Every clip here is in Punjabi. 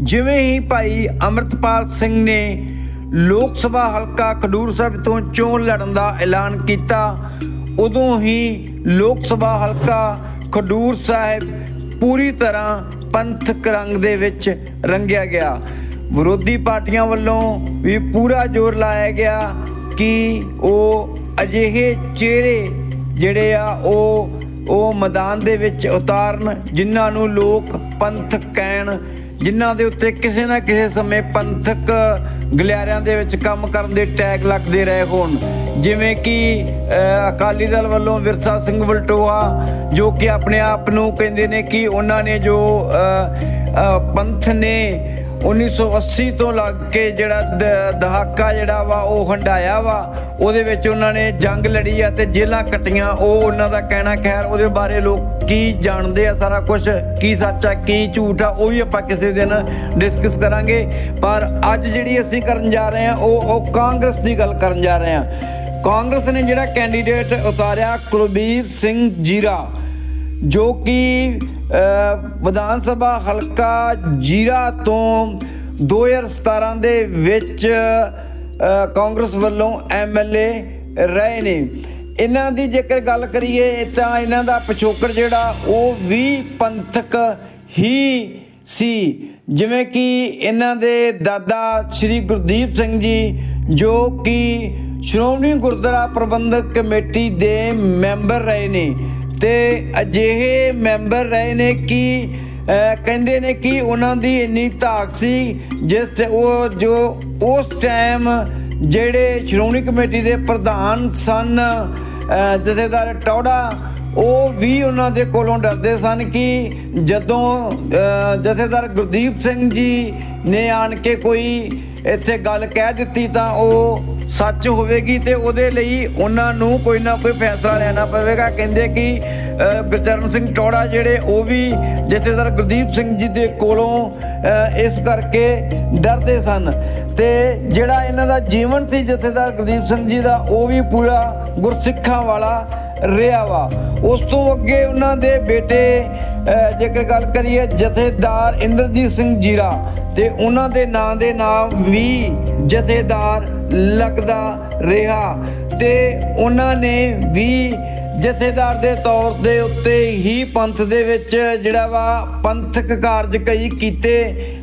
ਜਿਵੇਂ ਹੀ ਭਾਈ ਅਮਰਤਪਾਲ ਸਿੰਘ ਨੇ ਲੋਕ ਸਭਾ ਹਲਕਾ ਖਡੂਰ ਸਾਹਿਬ ਤੋਂ ਚੋਣ ਲੜਨ ਦਾ ਐਲਾਨ ਕੀਤਾ, ਉਦੋਂ ਹੀ ਲੋਕ ਸਭਾ ਹਲਕਾ ਖਡੂਰ ਸਾਹਿਬ ਪੂਰੀ ਤਰ੍ਹਾਂ ਪੰਥਕ ਰੰਗ ਦੇ ਵਿੱਚ ਰੰਗਿਆ ਗਿਆ। ਵਿਰੋਧੀ ਪਾਰਟੀਆਂ ਵੱਲੋਂ ਵੀ ਪੂਰਾ ਜ਼ੋਰ ਲਾਇਆ ਗਿਆ ਕਿ ਉਹ ਅਜਿਹੇ ਚਿਹਰੇ ਜਿਹੜੇ ਆ, ਉਹ ਉਹ ਮੈਦਾਨ ਦੇ ਵਿੱਚ ਉਤਾਰਨ, ਜਿਨ੍ਹਾਂ ਨੂੰ ਲੋਕ ਪੰਥਕ ਕਹਿਣ ਜਿਨ੍ਹਾਂ ਦੇ ਉੱਤੇ ਕਿਸੇ ਨਾ ਕਿਸੇ ਸਮੇਂ ਪੰਥਕ ਗਲਿਆਰਿਆਂ ਦੇ ਵਿੱਚ ਕੰਮ ਕਰਨ ਦੇ ਟੈਗ ਲੱਗਦੇ ਰਹੇ ਹੋਣ। ਜਿਵੇਂ ਕਿ ਅਕਾਲੀ ਦਲ ਵੱਲੋਂ ਵਿਰਸਾ ਸਿੰਘ ਵਲਟੋਆ, ਜੋ ਕਿ ਆਪਣੇ ਆਪ ਨੂੰ ਕਹਿੰਦੇ ਨੇ ਕਿ ਉਹਨਾਂ ਨੇ ਜੋ ਪੰਥ ਨੇ 1980 ਤੋਂ ਲੱਗ ਕੇ ਜਿਹੜਾ ਦ- ਦਹਾਕਾ ਜਿਹੜਾ ਵਾ, ਉਹ ਹੰਡਾਇਆ ਵਾ। ਉਹਦੇ ਵਿੱਚ ਉਹਨਾਂ ਨੇ ਜੰਗ ਲੜੀ ਆ ਤੇ ਜੇਲਾਂ ਕੱਟੀਆਂ। ਉਹ ਉਹਨਾਂ ਦਾ ਕਹਿਣਾ ਖੈਰ, ਉਹਦੇ ਬਾਰੇ ਲੋਕ ਕੀ ਜਾਣਦੇ ਆ ਸਾਰਾ ਕੁਝ ਕੀ ਸੱਚ ਆ, ਕੀ ਝੂਠ ਆ, ਉਹ ਵੀ ਆਪਾਂ ਕਿਸੇ ਦਿਨ ਡਿਸਕਸ ਕਰਾਂਗੇ। ਪਰ ਅੱਜ ਜਿਹੜੀ ਅਸੀਂ ਕਰਨ ਜਾ ਰਹੇ ਹਾਂ ਉਹ ਉਹ ਕਾਂਗਰਸ ਦੀ ਗੱਲ ਕਰਨ ਜਾ ਰਹੇ ਹਾਂ ਕਾਂਗਰਸ ਨੇ ਜਿਹੜਾ ਕੈਂਡੀਡੇਟ ਉਤਾਰਿਆ, ਕੁਲਬੀਰ ਸਿੰਘ ਜੀਰਾ। ਜੋ ਕਿ ਵਿਧਾਨ ਸਭਾ ਹਲਕਾ ਜੀਰਾ ਤੋਂ 2017 ਦੇ ਵਿੱਚ ਕਾਂਗਰਸ ਵੱਲੋਂ ਐਮਐਲਏ ਰਹੇ ਨੇ। ਇਹਨਾਂ ਦੀ ਜੇਕਰ ਗੱਲ ਕਰੀਏ, ਤਾਂ ਇਹਨਾਂ ਦਾ ਪਿਛੋਕੜ ਜਿਹੜਾ, ਉਹ ਵੀ ਪੰਥਕ ਹੀ ਸੀ। ਜਿਵੇਂ ਕਿ ਇਹਨਾਂ ਦੇ ਦਾਦਾ ਸ੍ਰੀ ਗੁਰਦੀਪ ਸਿੰਘ ਜੀ, ਜੋ ਕਿ ਸ਼੍ਰੋਮਣੀ ਗੁਰਦੁਆਰਾ ਪ੍ਰਬੰਧਕ ਕਮੇਟੀ ਦੇ ਮੈਂਬਰ ਰਹੇ ਨੇ। ਤੇ ਅਜਿਹੇ ਮੈਂਬਰ ਰਹੇ ਨੇ ਕਿ ਕਹਿੰਦੇ ਨੇ ਕਿ ਉਹਨਾਂ ਦੀ ਇੰਨੀ ਤਾਕ ਸੀ, ਜਿਸ ਤੇ ਉਹ ਜੋ ਉਸ ਟਾਈਮ ਜਿਹੜੇ ਸ਼੍ਰੋਮਣੀ ਕਮੇਟੀ ਦੇ ਪ੍ਰਧਾਨ ਸਨ ਜਥੇਦਾਰ ਟੌੜਾ ਉਹ ਵੀ ਉਹਨਾਂ ਦੇ ਕੋਲੋਂ ਡਰਦੇ ਸਨ ਕਿ ਜਦੋਂ ਜਥੇਦਾਰ ਗੁਰਦੀਪ ਸਿੰਘ ਜੀ ਨੇ ਆਣ ਕੇ ਕੋਈ ਇੱਥੇ ਗੱਲ ਕਹਿ ਦਿੱਤੀ ਤਾਂ ਉਹ ਸੱਚ ਹੋਵੇਗੀ ਤੇ ਉਹਦੇ ਲਈ ਉਹਨਾਂ ਨੂੰ ਕੋਈ ਨਾ ਕੋਈ ਫੈਸਲਾ ਲੈਣਾ ਪਵੇਗਾ। ਕਹਿੰਦੇ ਕਿ ਗੁਰਚਰਨ ਸਿੰਘ ਟੋੜਾ ਜਿਹੜੇ ਉਹ ਵੀ ਜਥੇਦਾਰ ਗੁਰਦੀਪ ਸਿੰਘ ਜੀ ਦੇ ਕੋਲੋਂ ਇਸ ਕਰਕੇ ਡਰਦੇ ਸਨ। ਤੇ ਜਿਹੜਾ ਇਹਨਾਂ ਦਾ ਜੀਵਨ ਸੀ ਜਥੇਦਾਰ ਗੁਰਦੀਪ ਸਿੰਘ ਜੀ ਦਾ, ਉਹ ਵੀ ਪੂਰਾ ਗੁਰਸਿੱਖਾਂ ਵਾਲਾ ਰਿਹਾ ਵਾ। ਉਸ ਤੋਂ ਅੱਗੇ ਉਹਨਾਂ ਦੇ ਬੇਟੇ ਜੇਕਰ ਗੱਲ ਕਰੀਏ ਜਥੇਦਾਰ ਇੰਦਰਜੀਤ ਸਿੰਘ ਜੀਰਾ ਤੇ ਉਹਨਾਂ ਦੇ ਨਾਂ ਦੇ ਨਾਮ ਵੀ ਜਥੇਦਾਰ ਲੱਗਦਾ ਰਿਹਾ ਤੇ ਉਹਨਾਂ ਨੇ ਵੀ ਜਥੇਦਾਰ ਦੇ ਤੌਰ ਦੇ ਉੱਤੇ ਹੀ ਪੰਥ ਦੇ ਵਿੱਚ ਜਿਹੜਾ ਵਾ ਪੰਥਕ ਕਾਰਜ ਕਈ ਕੀਤੇ,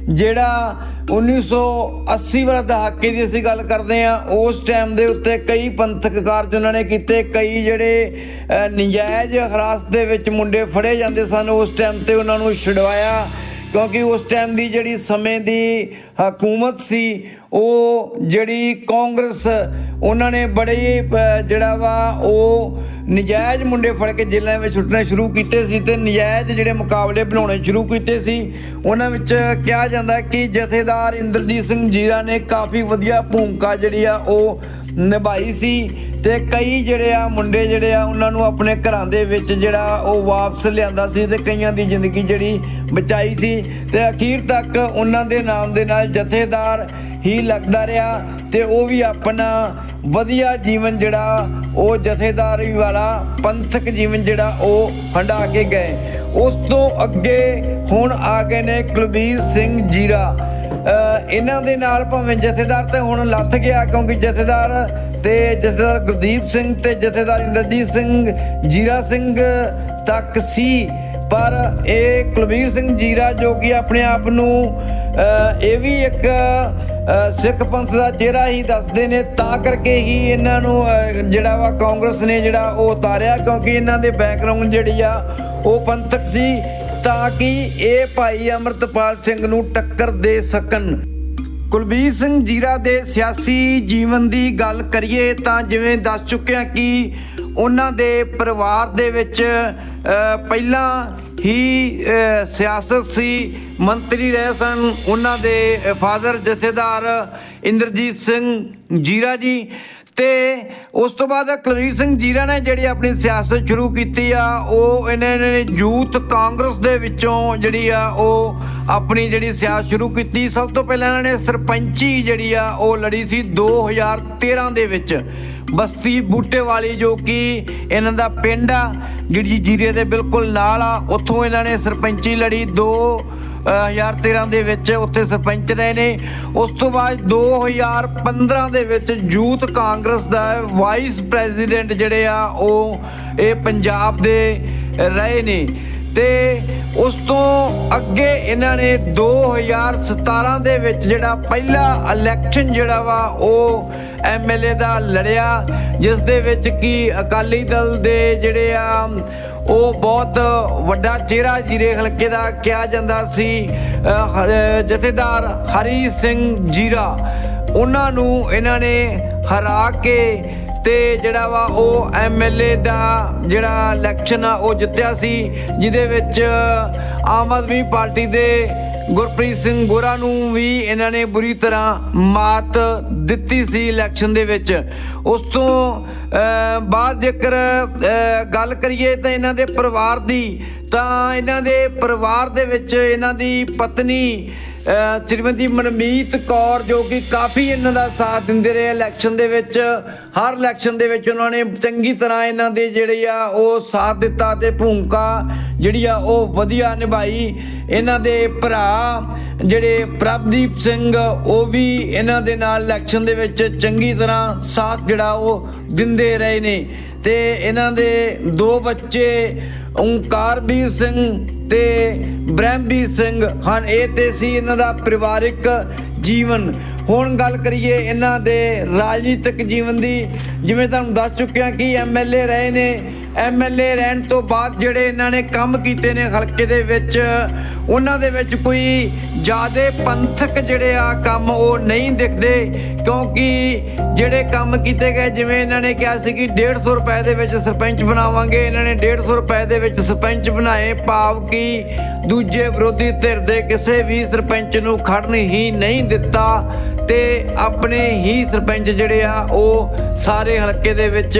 ਜਿਹੜਾ 1980 ਵਾਲਾ ਦਹਾਕੇ ਦੀ ਅਸੀਂ ਗੱਲ ਕਰਦੇ ਆ ਉਸ ਟਾਈਮ ਦੇ ਉੱਤੇ ਕਈ ਪੰਥਕ ਕਾਰਜ ਉਹਨਾਂ ਨੇ ਕੀਤੇ, ਕਈ ਜਿਹੜੇ ਨਜਾਇਜ਼ ਹਰਾਸਤ ਦੇ ਵਿੱਚ ਮੁੰਡੇ ਫੜੇ ਜਾਂਦੇ ਸਨ, ਉਸ ਟਾਈਮ ਤੇ ਉਹਨਾਂ ਨੂੰ ਛਡਵਾਇਆ, ਕਿਉਂਕਿ ਉਸ ਟਾਈਮ ਦੀ ਜਿਹੜੀ ਸਮੇਂ ਦੀ ਹਕੂਮਤ ਸੀ, ਉਹ ਜਿਹੜੀ ਕਾਂਗਰਸ, ਉਹਨਾਂ ਨੇ ਬੜੇ ਜਿਹੜਾ ਵਾ, ਉਹ ਨਜਾਇਜ਼ ਮੁੰਡੇ ਫੜ ਕੇ ਜੇਲ੍ਹਾਂ ਵਿੱਚ ਸੁੱਟਣੇ ਸ਼ੁਰੂ ਕੀਤੇ ਸੀ ਤੇ ਨਜਾਇਜ਼ ਜਿਹੜੇ ਮੁਕਾਬਲੇ ਬਣਾਉਣੇ ਸ਼ੁਰੂ ਕੀਤੇ ਸੀ। ਉਹਨਾਂ ਵਿੱਚ ਕਿਹਾ ਜਾਂਦਾ ਕਿ ਜਥੇਦਾਰ ਇੰਦਰਜੀਤ ਸਿੰਘ ਜੀਰਾ ਨੇ ਕਾਫੀ ਵਧੀਆ ਭੂਮਿਕਾ ਜਿਹੜੀ ਆ, ਉਹ ਨਿਭਾਈ ਸੀ ਤੇ ਕਈ ਜਿਹੜੇ ਆ ਮੁੰਡੇ ਜਿਹੜੇ ਆ, ਉਹਨਾਂ ਨੂੰ ਆਪਣੇ ਘਰਾਂ ਦੇ ਵਿੱਚ ਜਿਹੜਾ ਉਹ ਵਾਪਸ ਲਿਆਂਦਾ ਸੀ ਤੇ ਕਈਆਂ ਦੀ ਜ਼ਿੰਦਗੀ ਜਿਹੜੀ ਬਚਾਈ ਸੀ। ਤੇ ਅਖੀਰ ਤੱਕ ਉਹਨਾਂ ਦੇ ਨਾਮ ਦੇ ਨਾਲ ਜਥੇਦਾਰ ਹੀ ਲੱਗਦਾ ਰਿਹਾ ਤੇ ਉਹ ਵੀ ਆਪਣਾ ਵਧੀਆ ਜੀਵਨ ਜਿਹੜਾ ਉਹ ਜਥੇਦਾਰੀ ਵਾਲਾ ਪੰਥਕ ਜੀਵਨ ਜਿਹੜਾ ਉਹ ਹੰਡਾ ਕੇ ਗਏ। ਉਸ ਤੋਂ ਅੱਗੇ ਹੁਣ ਆ ਗਏ ਨੇ ਕੁਲਬੀਰ ਸਿੰਘ ਜੀਰਾ। ਇਹਨਾਂ ਦੇ ਨਾਲ ਭਾਵੇਂ ਜਥੇਦਾਰ ਤੇ ਹੁਣ ਲੱਥ ਗਿਆ ਕਿਉਂਕਿ ਜਥੇਦਾਰ ਤੇ ਜਥੇਦਾਰ ਗੁਰਦੀਪ ਸਿੰਘ ਤੇ ਜਥੇਦਾਰ ਇੰਦਰਜੀਤ ਸਿੰਘ ਜੀਰਾ ਸਿੰਘ ਤੱਕ ਸੀ। ਪਰ ਇਹ ਕੁਲਬੀਰ ਸਿੰਘ ਜੀਰਾ ਜੋ ਕਿ ਆਪਣੇ ਆਪ ਨੂੰ ਇਹ ਵੀ ਇੱਕ ਸਿੱਖ ਪੰਥ ਦਾ ਚਿਹਰਾ ਹੀ ਦੱਸਦੇ ਨੇ, ਤਾਂ ਕਰਕੇ ਹੀ ਇਹਨਾਂ ਨੂੰ ਜਿਹੜਾ ਵਾ ਕਾਂਗਰਸ ਨੇ ਜਿਹੜਾ ਉਹ ਉਤਾਰਿਆ, ਕਿਉਂਕਿ ਇਹਨਾਂ ਦੇ ਬੈਕਗ੍ਰਾਉਂਡ ਜਿਹੜੀ ਆ ਉਹ ਪੰਥਕ ਸੀ, ਤਾਂ ਕਿ ਇਹ ਭਾਈ ਅਮਰਤਪਾਲ ਸਿੰਘ ਨੂੰ ਟੱਕਰ ਦੇ ਸਕਣ। ਕੁਲਬੀਰ ਸਿੰਘ ਜੀਰਾ ਦੇ ਸਿਆਸੀ ਜੀਵਨ ਦੀ ਗੱਲ ਕਰੀਏ, ਤਾਂ ਜਿਵੇਂ ਦੱਸ ਚੁੱਕਿਆ ਕਿ ਉਹਨਾਂ ਦੇ ਪਰਿਵਾਰ ਦੇ ਵਿੱਚ ਪਹਿਲਾਂ ਹੀ ਸਿਆਸਤ ਸੀ ਮੰਤਰੀ ਰਹੇ ਸਨ। ਉਹਨਾਂ ਦੇ ਫਾਦਰ ਜਥੇਦਾਰ ਇੰਦਰਜੀਤ ਸਿੰਘ ਜੀਰਾ ਜੀ। ਤੇ ਉਸ ਤੋਂ ਬਾਅਦ ਕੁਲਵੀਰ ਸਿੰਘ ਜੀਰਾ ਨੇ ਜਿਹੜੀ ਆਪਣੀ ਸਿਆਸਤ ਸ਼ੁਰੂ ਕੀਤੀ ਆ, ਉਹ ਇਹਨਾਂ ਨੇ ਯੂਥ ਕਾਂਗਰਸ ਦੇ ਵਿੱਚੋਂ ਜਿਹੜੀ ਆ, ਉਹ ਆਪਣੀ ਜਿਹੜੀ ਸਿਆਸਤ ਸ਼ੁਰੂ ਕੀਤੀ। ਸਭ ਤੋਂ ਪਹਿਲਾਂ ਇਹਨਾਂ ਨੇ ਸਰਪੰਚੀ ਜਿਹੜੀ ਆ, ਉਹ ਲੜੀ ਸੀ 2013 ਦੇ ਵਿੱਚ। ਬਸਤੀ ਬੂਟੇ ਵਾਲੀ ਜੋ ਕਿ ਇਹਨਾਂ ਦਾ ਪਿੰਡ ਆ ਜਿਹੜੀ ਜੀਰੇ ਦੇ ਬਿਲਕੁਲ ਨਾਲ ਆ, ਉੱਥੋਂ ਇਹਨਾਂ ਨੇ ਸਰਪੰਚੀ ਲੜੀ। ਦੋ 2013 ਦੇ ਵਿੱਚ ਉੱਥੇ ਸਰਪੰਚ ਰਹੇ ਨੇ। ਉਸ ਤੋਂ ਬਾਅਦ 2015 ਦੇ ਵਿੱਚ ਯੂਥ ਕਾਂਗਰਸ ਦਾ ਵਾਈਸ ਪ੍ਰੈਜ਼ੀਡੈਂਟ ਜਿਹੜੇ ਆ, ਉਹ ਇਹ ਪੰਜਾਬ ਦੇ ਰਹੇ ਨੇ। ਤੇ ਉਸ ਤੋਂ ਅੱਗੇ ਇਹਨਾਂ ਨੇ 2017 ਦੇ ਵਿੱਚ ਜਿਹੜਾ ਪਹਿਲਾ ਇਲੈਕਸ਼ਨ ਜਿਹੜਾ ਵਾ, ਉਹ ਐਮਐਲਏ ਦਾ ਲੜਿਆ, ਜਿਸ ਦੇ ਵਿੱਚ ਕੀ ਅਕਾਲੀ ਦਲ ਦੇ ਜਿਹੜੇ ਆ ਉਹ ਬਹੁਤ ਵੱਡਾ ਚਿਹਰਾ ਜੀਰੇ ਹਲਕੇ ਦਾ ਕਿਹਾ ਜਾਂਦਾ ਸੀ ਜਥੇਦਾਰ ਹਰੀ ਸਿੰਘ ਜੀਰਾ। ਉਹਨਾਂ ਨੂੰ ਇਹਨਾਂ ਨੇ ਹਰਾ ਕੇ ਤੇ ਜਿਹੜਾ ਵਾ ਉਹ ਐਮਐਲਏ ਦਾ ਜਿਹੜਾ ਇਲੈਕਸ਼ਨ ਆ, ਉਹ ਜਿੱਤਿਆ ਸੀ, ਜਿਹਦੇ ਵਿੱਚ ਆਮ ਆਦਮੀ ਪਾਰਟੀ ਦੇ ਗੁਰਪ੍ਰੀਤ ਸਿੰਘ ਗੋਰਾ ਨੂੰ ਵੀ ਇਹਨਾਂ ਨੇ ਬੁਰੀ ਤਰ੍ਹਾਂ ਮਾਤ ਦਿੱਤੀ ਸੀ ਇਲੈਕਸ਼ਨ ਦੇ ਵਿੱਚ। ਉਸ ਤੋਂ ਬਾਅਦ ਜੇਕਰ ਗੱਲ ਕਰੀਏ ਤਾਂ ਇਹਨਾਂ ਦੇ ਪਰਿਵਾਰ ਦੀ, ਤਾਂ ਇਹਨਾਂ ਦੇ ਪਰਿਵਾਰ ਦੇ ਵਿੱਚ ਇਹਨਾਂ ਦੀ ਪਤਨੀ ਸ਼੍ਰੀਮਤੀ ਮਨਮੀਤ ਕੌਰ ਜੋ ਕਿ ਕਾਫੀ ਇਹਨਾਂ ਦਾ ਸਾਥ ਦਿੰਦੇ ਰਹੇ ਇਲੈਕਸ਼ਨ ਦੇ ਵਿੱਚ। ਹਰ ਇਲੈਕਸ਼ਨ ਦੇ ਵਿੱਚ ਉਹਨਾਂ ਨੇ ਚੰਗੀ ਤਰ੍ਹਾਂ ਇਹਨਾਂ ਦੇ ਜਿਹੜੇ ਆ ਉਹ ਸਾਥ ਦਿੱਤਾ ਤੇ ਭੂਮਿਕਾ ਜਿਹੜੀ ਆ ਉਹ ਵਧੀਆ ਨਿਭਾਈ। ਇਹਨਾਂ ਦੇ ਭਰਾ ਜਿਹੜੇ ਪ੍ਰਭਦੀਪ ਸਿੰਘ, ਉਹ ਵੀ ਇਹਨਾਂ ਦੇ ਨਾਲ ਇਲੈਕਸ਼ਨ ਦੇ ਵਿੱਚ ਚੰਗੀ ਤਰ੍ਹਾਂ ਸਾਥ ਜਿਹੜਾ ਉਹ ਦਿੰਦੇ ਰਹੇ ਨੇ। ਤੇ ਇਹਨਾਂ ਦੇ ਦੋ ਬੱਚੇ ਓਂਕਾਰਵੀਰ ਸਿੰਘ ਤੇ ਬ੍ਰਹਮਵੀਰ ਸਿੰਘ ਹਨ। ਇਹ ਤੇ ਸੀ ਇਹਨਾਂ ਦਾ ਪਰਿਵਾਰਿਕ ਜੀਵਨ। ਹੁਣ ਗੱਲ ਕਰੀਏ ਇਹਨਾਂ ਦੇ ਰਾਜਨੀਤਿਕ ਜੀਵਨ ਦੀ, ਜਿਵੇਂ ਤੁਹਾਨੂੰ ਦੱਸ ਚੁੱਕਿਆ ਕਿ ਐਮਐਲਏ ਰਹੇ ਨੇ ਐਮਐਲਏ ਰਹਿਣ ਤੋਂ ਬਾਅਦ ਜਿਹੜੇ ਇਹਨਾਂ ਨੇ ਕੰਮ ਕੀਤੇ ਨੇ ਹਲਕੇ ਦੇ ਵਿੱਚ, ਉਹਨਾਂ ਦੇ ਵਿੱਚ ਕੋਈ ਜਿਆਦੇ ਪੰਥਕ ਜਿਹੜੇ ਆ ਕੰਮ ਉਹ ਨਹੀਂ ਦਿਖਦੇ, ਕਿਉਂਕਿ ਜਿਹੜੇ ਕੰਮ ਕੀਤੇ ਗਏ, ਜਿਵੇਂ ਇਹਨਾਂ ਨੇ ਕਿਹਾ ਸੀ ਕਿ 150 ਰੁਪਏ ਦੇ ਵਿੱਚ ਸਰਪੰਚ ਬਣਾਵਾਂਗੇ, ਇਹਨਾਂ ਨੇ 150 ਰੁਪਏ ਦੇ ਵਿੱਚ ਸਰਪੰਚ ਬਣਾਏ, ਭਾਵ ਕਿ ਦੂਜੇ ਵਿਰੋਧੀ ਧਿਰ ਦੇ ਕਿਸੇ ਵੀ ਸਰਪੰਚ ਨੂੰ ਖੜਨ ਹੀ ਨਹੀਂ ਦਿੱਤਾ ਤੇ ਆਪਣੇ ਹੀ ਸਰਪੰਚ ਜਿਹੜੇ ਆ, ਉਹ ਸਾਰੇ ਹਲਕੇ ਦੇ ਵਿੱਚ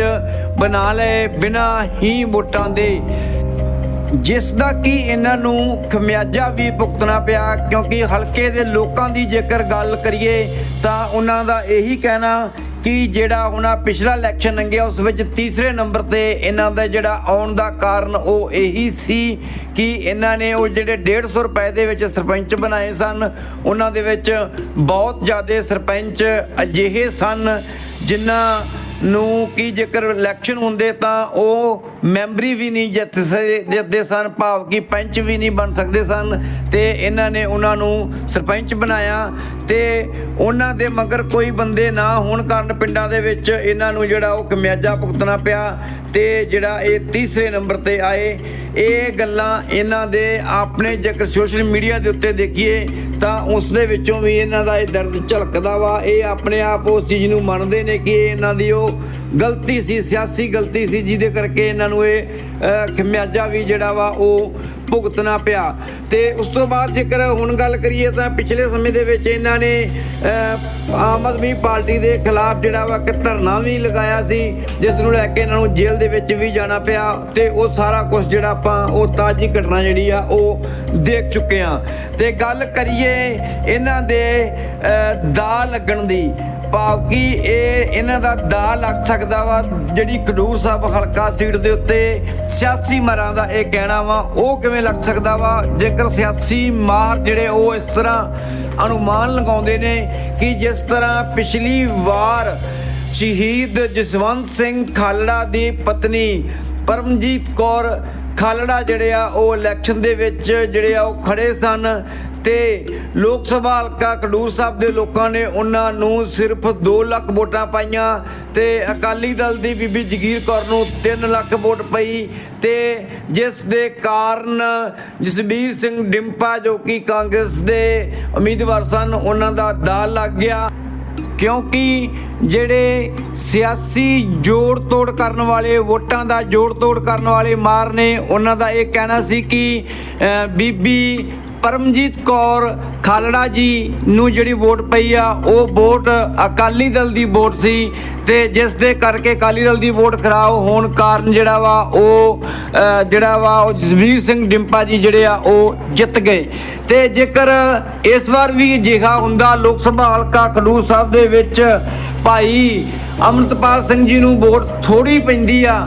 ਬਣਾ ਲਏ, ਬਿਨਾਂ ਹੀ ਵੋਟਾਂ ਦੇ। ਜਿਸ ਦਾ ਕਿ ਇਹਨਾਂ ਨੂੰ ਖਮਿਆਜਾ ਵੀ ਭੁਗਤਣਾ ਪਿਆ, ਕਿਉਂਕਿ ਹਲਕੇ ਦੇ ਲੋਕਾਂ ਦੀ ਜੇਕਰ ਗੱਲ ਕਰੀਏ, ਤਾਂ ਉਹਨਾਂ ਦਾ ਇਹੀ ਕਹਿਣਾ ਕਿ ਜਿਹੜਾ ਉਹਨਾਂ ਪਿਛਲਾ ਇਲੈਕਸ਼ਨ ਲੰਘਿਆ, ਉਸ ਵਿੱਚ ਤੀਸਰੇ ਨੰਬਰ ਤੇ ਇਹਨਾਂ ਦਾ ਜਿਹੜਾ ਆਉਣ ਦਾ ਕਾਰਨ ਉਹ ਇਹੀ ਸੀ ਕਿ ਇਹਨਾਂ ਨੇ ਉਹ ਜਿਹੜੇ 150 ਰੁਪਏ ਦੇ ਵਿੱਚ ਸਰਪੰਚ ਬਣਾਏ ਸਨ, ਉਹਨਾਂ ਦੇ ਵਿੱਚ ਬਹੁਤ ਜ਼ਿਆਦਾ ਸਰਪੰਚ ਅਜਿਹੇ ਸਨ, ਜਿਨ੍ਹਾਂ ਨੂੰ ਕੀ ਜੇਕਰ ਇਲੈਕਸ਼ਨ ਹੁੰਦੇ ਤਾਂ ਉਹ ਮੈਂਬਰੀ ਵੀ ਨਹੀਂ ਜਿੱਤ ਸੇ ਜਿੱਤਦੇ ਸਨ, ਭਾਵ ਕਿ ਪੰਚ ਵੀ ਨਹੀਂ ਬਣ ਸਕਦੇ ਸਨ। ਤੇ ਇਹਨਾਂ ਨੇ ਉਹਨਾਂ ਨੂੰ ਸਰਪੰਚ ਬਣਾਇਆ ਤੇ ਉਹਨਾਂ ਦੇ ਮਗਰ ਕੋਈ ਬੰਦੇ ਨਾ ਹੋਣ ਕਾਰਨ ਪਿੰਡਾਂ ਦੇ ਵਿੱਚ ਇਹਨਾਂ ਨੂੰ ਜਿਹੜਾ ਉਹ ਕਮਿਆਜਾ ਭੁਗਤਣਾ ਪਿਆ ਤੇ ਜਿਹੜਾ ਇਹ ਤੀਸਰੇ ਨੰਬਰ ਤੇ ਆਏ, ਇਹ ਗੱਲਾਂ ਇਹਨਾਂ ਦੇ ਆਪਣੇ ਜੇਕਰ ਸੋਸ਼ਲ ਮੀਡੀਆ ਦੇ ਉੱਤੇ ਦੇਖੀਏ, ਤਾਂ ਉਸ ਦੇ ਵਿੱਚੋਂ ਵੀ ਇਹਨਾਂ ਦਾ ਇਹ ਦਰਦ ਝਲਕਦਾ ਵਾ। ਇਹ ਆਪਣੇ ਆਪ ਉਸ ਚੀਜ਼ ਨੂੰ ਮੰਨਦੇ ਨੇ ਕਿ ਇਹਨਾਂ ਦੀ ਉਹ ਗਲਤੀ ਸੀ, ਸਿਆਸੀ ਗਲਤੀ ਸੀ, ਜਿਹਦੇ ਕਰਕੇ ਇਹਨਾਂ ਨੂੰ ਇਹ ਖਮਿਆਜਾ ਵੀ ਜਿਹੜਾ ਵਾ ਉਹ ਭੁਗਤਣਾ ਪਿਆ। ਤੇ ਉਸ ਤੋਂ ਬਾਅਦ ਜੇਕਰ ਹੁਣ ਗੱਲ ਕਰੀਏ ਤਾਂ ਪਿਛਲੇ ਸਮੇਂ ਦੇ ਵਿੱਚ ਇਹਨਾਂ ਨੇ ਆਮ ਆਦਮੀ ਪਾਰਟੀ ਦੇ ਖਿਲਾਫ ਜਿਹੜਾ ਵਾ ਕਿ ਧਰਨਾ ਵੀ ਲਗਾਇਆ ਸੀ, ਜਿਸ ਨੂੰ ਲੈ ਕੇ ਇਹਨਾਂ ਨੂੰ ਜੇਲ੍ਹ ਦੇ ਵਿੱਚ ਵੀ ਜਾਣਾ ਪਿਆ ਤੇ ਉਹ ਸਾਰਾ ਕੁਝ ਜਿਹੜਾ ਆਪਾਂ ਉਹ ਤਾਜੀ ਘਟਨਾ ਜਿਹੜੀ ਆ ਉਹ ਦੇਖ ਚੁੱਕੇ ਆ ਤੇ ਗੱਲ ਕਰੀਏ ਇਹਨਾਂ ਦੇ ਦਾ ਲੱਗਣ ਦੀ, ਭਾਵ ਕਿ ਇਹ ਇਹਨਾਂ ਦਾ ਦਾ ਲੱਗ ਸਕਦਾ ਵਾ, ਜਿਹੜੀ ਖਡੂਰ ਸਾਹਿਬ ਹਲਕਾ ਸੀਟ ਦੇ ਉੱਤੇ ਸਿਆਸੀ ਮਾਰਾਂ ਦਾ ਇਹ ਕਹਿਣਾ ਵਾ, ਉਹ ਕਿਵੇਂ ਲੱਗ ਸਕਦਾ ਵਾ? ਜੇਕਰ ਸਿਆਸੀ ਮਾਰ ਜਿਹੜੇ ਉਹ ਇਸ ਤਰ੍ਹਾਂ ਅਨੁਮਾਨ ਲਗਾਉਂਦੇ ਨੇ ਕਿ ਜਿਸ ਤਰ੍ਹਾਂ ਪਿਛਲੀ ਵਾਰ ਸ਼ਹੀਦ ਜਸਵੰਤ ਸਿੰਘ ਖਾਲੜਾ ਦੀ ਪਤਨੀ ਪਰਮਜੀਤ ਕੌਰ ਖਾਲੜਾ ਜਿਹੜੇ ਆ, ਉਹ ਇਲੈਕਸ਼ਨ ਦੇ ਵਿੱਚ ਜਿਹੜੇ ਆ, ਉਹ ਖੜੇ ਸਨ ਤੇ ਲੋਕ ਸਭਾ ਹਲਕਾ ਖਡੂਰ ਸਾਹਿਬ ਦੇ ਲੋਕਾਂ ਨੇ ਉਹਨਾਂ ਨੂੰ ਸਿਰਫ 2 ਲੱਖ ਵੋਟਾਂ ਪਾਈਆਂ ਤੇ ਅਕਾਲੀ ਦਲ ਦੀ ਬੀਬੀ ਜਗੀਰ ਕੌਰ ਨੂੰ 3 ਲੱਖ ਵੋਟ ਪਈ ਤੇ ਜਿਸ ਦੇ ਕਾਰਨ ਜਸਬੀਰ ਸਿੰਘ ਡਿੰਪਾ ਜੋ ਕਿ ਕਾਂਗਰਸ ਦੇ ਉਮੀਦਵਾਰ ਸਨ, ਉਹਨਾਂ ਦਾ ਦਾਅ ਲੱਗ ਗਿਆ। ਕਿਉਂਕਿ ਜਿਹੜੇ ਸਿਆਸੀ ਜੋੜ ਤੋੜ ਕਰਨ ਵਾਲੇ, ਵੋਟਾਂ ਦਾ ਜੋੜ ਤੋੜ ਕਰਨ ਵਾਲੇ ਮਾਰ ਨੇ, ਉਹਨਾਂ ਦਾ ਇਹ ਕਹਿਣਾ ਸੀ ਕਿ ਬੀਬੀ ਪਰਮਜੀਤ ਕੌਰ ਖਾਲੜਾ ਜੀ ਨੂੰ ਜਿਹੜੀ ਵੋਟ ਪਈ ਆ, ਉਹ ਵੋਟ ਅਕਾਲੀ ਦਲ ਦੀ ਵੋਟ ਸੀ ਤੇ ਜਿਸ ਦੇ ਕਰਕੇ ਅਕਾਲੀ ਦਲ ਦੀ ਵੋਟ ਖਰਾਬ ਹੋਣ ਕਾਰਨ ਜਿਹੜਾ ਵਾ ਉਹ ਜਿਹੜਾ ਵਾ ਉਹ ਜਸਵੀਰ ਸਿੰਘ ਡਿੰਪਾ ਜੀ ਜਿਹੜੇ ਆ, ਉਹ ਜਿੱਤ ਗਏ। ਤੇ ਜੇਕਰ ਇਸ ਵਾਰ ਵੀ ਅਜਿਹਾ ਹੁੰਦਾ, ਲੋਕ ਸਭਾ ਹਲਕਾ ਖਡੂਰ ਸਾਹਿਬ ਦੇ ਵਿੱਚ ਭਾਈ ਅਮਰਤਪਾਲ ਸਿੰਘ ਜੀ ਨੂੰ ਵੋਟ ਥੋੜੀ ਪੈਂਦੀ ਆ,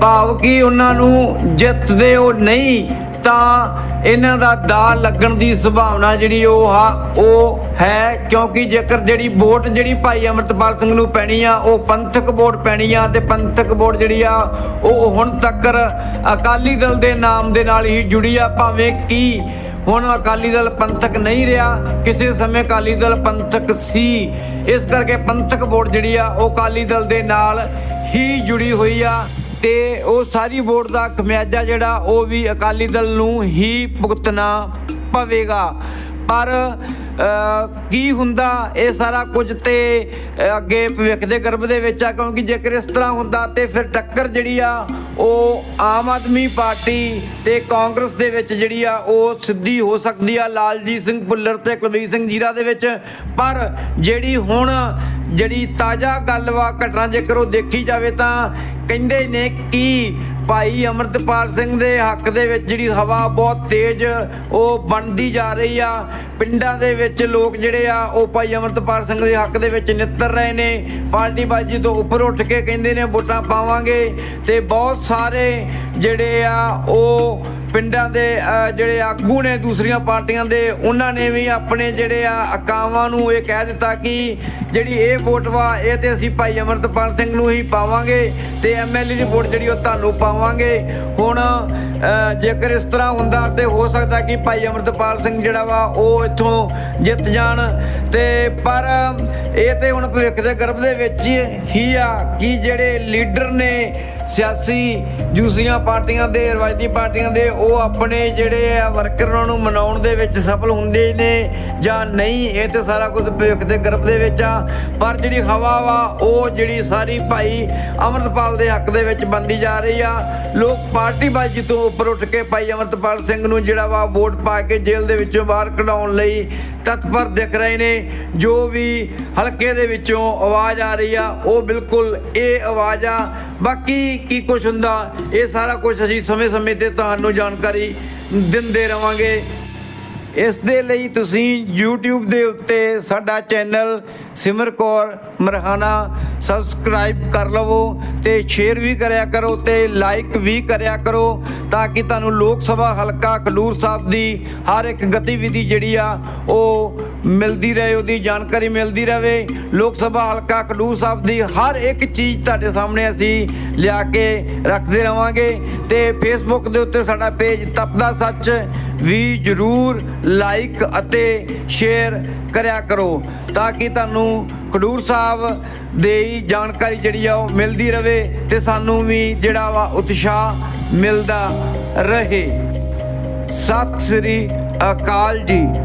ਭਾਵ ਕਿ ਉਹਨਾਂ ਨੂੰ ਜਿੱਤਦੇ ਉਹ ਨਹੀਂ ਤਾਂ ਇਹਨਾਂ ਦਾ ਦਾ ਲੱਗਣ ਦੀ ਸੰਭਾਵਨਾ ਜਿਹੜੀ ਉਹ ਆ ਉਹ ਹੈ। ਕਿਉਂਕਿ ਜੇਕਰ ਜਿਹੜੀ ਵੋਟ ਜਿਹੜੀ ਭਾਈ ਅਮਰਤਪਾਲ ਸਿੰਘ ਨੂੰ ਪੈਣੀ ਆ, ਉਹ ਪੰਥਕ ਵੋਟ ਪੈਣੀ ਆ ਤੇ ਪੰਥਕ ਵੋਟ ਜਿਹੜੀ ਆ, ਉਹ ਹੁਣ ਤੱਕ ਅਕਾਲੀ ਦਲ ਦੇ ਨਾਮ ਦੇ ਨਾਲ ਹੀ ਜੁੜੀ ਆ। ਭਾਵੇਂ ਕੀ ਹੁਣ ਅਕਾਲੀ ਦਲ ਪੰਥਕ ਨਹੀਂ ਰਿਹਾ, ਕਿਸੇ ਸਮੇਂ ਅਕਾਲੀ ਦਲ ਪੰਥਕ ਸੀ। ਇਸ ਕਰਕੇ ਪੰਥਕ ਵੋਟ ਜਿਹੜੀ ਆ, ਉਹ ਅਕਾਲੀ ਦਲ ਦੇ ਨਾਲ ਹੀ ਜੁੜੀ ਹੋਈ ਆ। ਤੇ ਉਹ ਸਾਰੀ ਵੋਟ ਦਾ ਖਮਿਆਜਾ ਜਿਹੜਾ, ਉਹ ਵੀ ਅਕਾਲੀ ਦਲ ਨੂੰ ਹੀ ਭੁਗਤਣਾ ਪਵੇਗਾ। ਪਰ ਕੀ ਹੁੰਦਾ, ਇਹ ਸਾਰਾ ਕੁਝ ਤੇ ਅੱਗੇ ਭਵਿੱਖ ਦੇ ਗਰਭ ਦੇ ਵਿੱਚ ਆ, ਕਿਉਂਕਿ ਜੇਕਰ ਇਸ ਤਰ੍ਹਾਂ ਹੁੰਦਾ ਤੇ ਫਿਰ ਟੱਕਰ ਜਿਹੜੀ ਆ, ਉਹ ਆਮ ਆਦਮੀ ਪਾਰਟੀ ਤੇ ਕਾਂਗਰਸ ਦੇ ਵਿੱਚ ਜਿਹੜੀ ਆ, ਉਹ ਸਿੱਧੀ ਹੋ ਸਕਦੀ ਆ ਲਾਲਜੀਤ ਸਿੰਘ ਭੁੱਲਰ ਤੇ ਕੁਲਬੀਰ ਸਿੰਘ ਜੀਰਾ ਦੇ ਵਿੱਚ। ਪਰ ਜਿਹੜੀ ਹੁਣ ਜਿਹੜੀ ਤਾਜ਼ਾ ਗੱਲ ਵਾ ਘਟਨਾ ਜੇਕਰ ਉਹ ਦੇਖੀ ਜਾਵੇ ਤਾਂ ਕਹਿੰਦੇ ਨੇ ਕਿ ਭਾਈ ਅਮਰਤਪਾਲ ਸਿੰਘ ਦੇ ਹੱਕ ਦੇ ਵਿੱਚ ਜਿਹੜੀ ਹਵਾ ਬਹੁਤ ਤੇਜ਼ ਉਹ ਬਣਦੀ ਜਾ ਰਹੀ ਆ। ਪਿੰਡਾਂ ਦੇ ਵਿੱਚ ਲੋਕ ਜਿਹੜੇ ਆ, ਉਹ ਭਾਈ ਅਮਰਤਪਾਲ ਸਿੰਘ ਦੇ ਹੱਕ ਦੇ ਵਿੱਚ ਨਿੱਤਰ ਰਹੇ ਨੇ। ਪਾਰਟੀ ਬਾਜੀ ਤੋਂ ਉੱਪਰ ਉੱਠ ਕੇ ਕਹਿੰਦੇ ਨੇ ਵੋਟਾਂ ਪਾਵਾਂਗੇ ਤੇ ਬਹੁਤ ਸਾਰੇ ਜਿਹੜੇ ਆ, ਉਹ ਪਿੰਡਾਂ ਦੇ ਜਿਹੜੇ ਆਗੂ ਨੇ ਦੂਸਰੀਆਂ ਪਾਰਟੀਆਂ ਦੇ, ਉਹਨਾਂ ਨੇ ਵੀ ਆਪਣੇ ਜਿਹੜੇ ਆ ਅਕਾਵਾਂ ਨੂੰ ਇਹ ਕਹਿ ਦਿੱਤਾ ਕਿ ਜਿਹੜੀ ਇਹ ਵੋਟ ਵਾ, ਇਹ ਤੇ ਅਸੀਂ ਭਾਈ ਅਮਰਤਪਾਲ ਸਿੰਘ ਨੂੰ ਹੀ ਪਾਵਾਂਗੇ ਤੇ ਐਮਐਲਏ ਦੀ ਵੋਟ ਜਿਹੜੀ ਉਹ ਤੁਹਾਨੂੰ ਪਾਵਾਂਗੇ। ਹੁਣ ਜੇਕਰ ਇਸ ਤਰ੍ਹਾਂ ਹੁੰਦਾ ਤੇ ਹੋ ਸਕਦਾ ਕਿ ਭਾਈ ਅਮਰਤਪਾਲ ਸਿੰਘ ਜਿਹੜਾ ਵਾ, ਉਹ ਇੱਥੋਂ ਜਿੱਤ ਜਾਣ। ਤੇ ਪਰ, ਇਹ ਤੇ ਹੁਣ ਭਵਿੱਖ ਦੇ ਗਰਭ ਦੇ ਵਿੱਚ ਹੀ ਆ, ਕਿ ਜਿਹੜੇ ਲੀਡਰ ਨੇ ਸਿਆਸੀ ਦੂਸਰੀਆਂ ਪਾਰਟੀਆਂ ਦੇ, ਰਵਾਇਤੀ ਪਾਰਟੀਆਂ ਦੇ, ਉਹ ਆਪਣੇ ਜਿਹੜੇ ਆ ਵਰਕਰਾਂ ਨੂੰ ਮਨਾਉਣ ਦੇ ਵਿੱਚ ਸਫਲ ਹੁੰਦੇ ਨੇ ਜਾਂ ਨਹੀਂ, ਇਹ ਤੇ ਸਾਰਾ ਕੁਝ ਭਵਿੱਖ ਦੇ ਗਰਭ ਦੇ ਵਿੱਚ ਆ। ਪਰ ਜਿਹੜੀ ਹਵਾ ਵਾ, ਉਹ ਜਿਹੜੀ ਸਾਰੀ ਭਾਈ ਅਮਰਤਪਾਲ ਦੇ ਹੱਕ ਦੇ ਵਿੱਚ ਬੰਦੀ ਜਾ ਰਹੀ ਆ। ਲੋਕ ਪਾਰਟੀ ਬਾਜੀ ਤੋਂ ਉੱਪਰ ਉੱਠ ਕੇ ਭਾਈ ਅਮਰਤਪਾਲ ਸਿੰਘ ਨੂੰ ਜਿਹੜਾ ਵਾ ਵੋਟ ਪਾ ਕੇ ਜੇਲ੍ਹ ਦੇ ਵਿੱਚੋਂ ਬਾਹਰ ਕਢਾਉਣ ਲਈ ਤਤਪਰ ਦਿਖ ਰਹੇ ਨੇ। ਜੋ ਵੀ ਹਲਕੇ ਦੇ ਵਿੱਚੋਂ ਆਵਾਜ਼ ਆ ਰਹੀ ਆ, ਉਹ ਬਿਲਕੁਲ ਇਹ ਆਵਾਜ਼ ਆ। ਬਾਕੀ ਕੀ ਕੁਝ ਹੁੰਦਾ? ਇਹ ਸਾਰਾ ਕੁਝ ਅਸੀਂ ਸਮੇਂ-ਸਮੇਂ ਤੇ ਤੁਹਾਨੂੰ ਜਾਣਕਾਰੀ ਦਿੰਦੇ ਰਵਾਂਗੇ। ਇਸ ਦੇ ਲਈ ਤੁਸੀਂ YouTube ਦੇ ਉੱਤੇ ਸਾਡਾ ਚੈਨਲ ਸਿਮਰ ਕੌਰ ਮਰਹਾਨਾ ਸਬਸਕ੍ਰਾਈਬ ਕਰ ਲਵੋ ਤੇ ਸ਼ੇਅਰ ਵੀ ਕਰਿਆ ਕਰੋ ਤੇ ਲਾਈਕ ਵੀ ਕਰਿਆ ਕਰੋ ਤਾਂ ਕਿ ਤੁਹਾਨੂੰ ਲੋਕ ਸਭਾ ਹਲਕਾ ਖਡੂਰ ਸਾਹਿਬ ਦੀ ਹਰ ਇੱਕ ਗਤੀਵਿਧੀ ਜਿਹੜੀ ਆ, ਉਹ ਮਿਲਦੀ ਰਹੇ, ਉਹਦੀ ਜਾਣਕਾਰੀ ਮਿਲਦੀ ਰਹੇ। ਲੋਕ ਸਭਾ ਹਲਕਾ ਖਡੂਰ ਸਾਹਿਬ ਦੀ ਹਰ ਇੱਕ ਚੀਜ਼ ਤੁਹਾਡੇ ਸਾਹਮਣੇ ਅਸੀਂ ਲਿਆ ਕੇ ਰੱਖਦੇ ਰਵਾਂਗੇ ਤੇ ਫੇਸਬੁੱਕ ਦੇ ਉੱਤੇ ਸਾਡਾ ਪੇਜ ਤਪਦਾ ਸੱਚ ਵੀ ਜਰੂਰ ਲਾਈਕ ਅਤੇ ਸ਼ੇਅਰ ਕਰਿਆ ਕਰੋ ਤਾਂ ਕਿ ਤੁਹਾਨੂੰ ਖਡੂਰ ਸਾਹਿਬ ਦੇ ਜਾਣਕਾਰੀ ਜਿਹੜੀ ਆ ਉਹ ਮਿਲਦੀ ਰਵੇ ਤੇ ਸਾਨੂੰ ਵੀ ਜਿਹੜਾ ਵਾ ਉਤਸ਼ਾਹ ਮਿਲਦਾ ਰਹੇ। ਸਤਿ ਸ੍ਰੀ ਅਕਾਲ ਜੀ।